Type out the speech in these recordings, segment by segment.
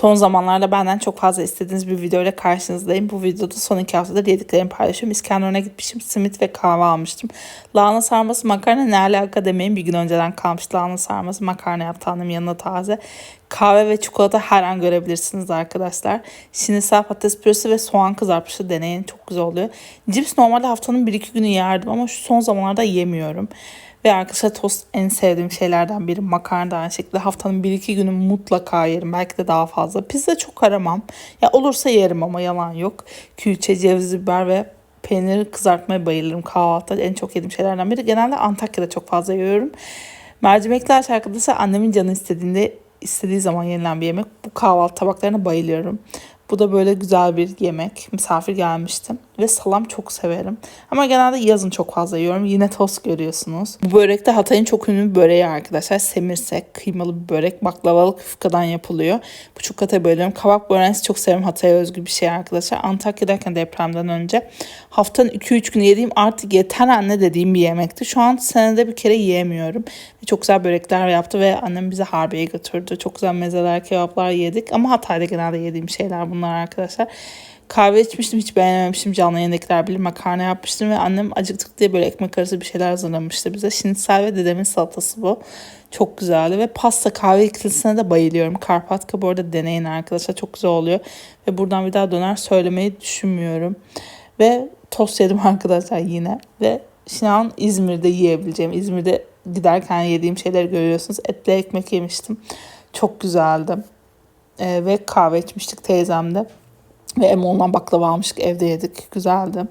Son zamanlarda benden çok fazla istediğiniz bir video ile karşınızdayım. Bu videoda son iki haftadır yediklerimi paylaşıyorum. İskenderun'a gitmişim. Simit ve kahve almıştım. Lahana sarması makarna ne alaka demeyin. Bir gün önceden kalmış lahana sarması makarna yaptı yanına taze. Kahve ve çikolata her an görebilirsiniz arkadaşlar. Şinisel patates püresi ve soğan kızartmışı deneyin. Çok güzel oluyor. Cips normalde haftanın bir iki günü yerdim ama şu son zamanlarda yemiyorum. Ve arkadaşlar tost en sevdiğim şeylerden biri. Makarna da aynı şekilde haftanın bir iki günü mutlaka yerim. Belki de daha fazla. Pizza çok aramam. Ya olursa yerim ama yalan yok. Külçe, ceviz, biber ve peyniri kızartmaya bayılırım kahvaltıda. En çok yediğim şeylerden biri. Genelde Antakya'da çok fazla yiyorum. Mercimekli aç arkadaşlar annemin canı istediğinde istediği zaman yenilen bir yemek. Bu kahvaltı tabaklarına bayılıyorum. Bu da böyle güzel bir yemek. Misafir gelmiştim. Ve salam çok severim. Ama genelde yazın çok fazla yiyorum. Yine tost görüyorsunuz. Bu börek de Hatay'ın çok ünlü bir böreği arkadaşlar. Semirsek, kıymalı bir börek. Baklavalı yufkadan yapılıyor. Bu çok Hatay bölüyorum. Kabak böreğini çok severim. Hatay'a özgü bir şey arkadaşlar. Antakya'dayken depremden önce haftanın 2-3 günü yediğim artık yeter anne dediğim bir yemekti. Şu an senede bir kere yiyemiyorum. Çok güzel börekler yaptı ve annem bizi Harbiye'ye götürdü. Çok güzel mezeler, kebaplar yedik. Ama Hatay'da genelde yediğim şeyler bunlar arkadaşlar. Kahve içmiştim hiç beğenememiştim. Canlı yayındakiler bilir makarna yapmıştım ve annem acıktık diye böyle ekmek arası bir şeyler hazırlamıştı bize. Şinisel ve dedemin salatası bu. Çok güzeldi ve pasta kahve ikilisine de bayılıyorum. Karpatka bu arada deneyin arkadaşlar çok güzel oluyor. Ve buradan bir daha döner söylemeyi düşünmüyorum. Ve tost yedim arkadaşlar yine. Ve şu an İzmir'de yiyebileceğim. İzmir'de giderken yediğim şeyleri görüyorsunuz. Etli ekmek yemiştim. Çok güzeldi. Ee, ve kahve içmiştik teyzemde. Ve Emon'dan baklava almıştık evde yedik. Güzeldi.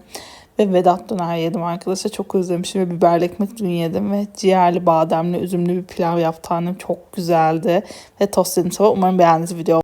Ve Vedat döner yedim arkadaşlar. Çok özlemişim ve biberli ekmek dün yedim. Ve ciğerli, bademli, üzümlü bir pilav yaptı annem. Çok güzeldi. Ve tost yedim sabah. Umarım beğendiğiniz video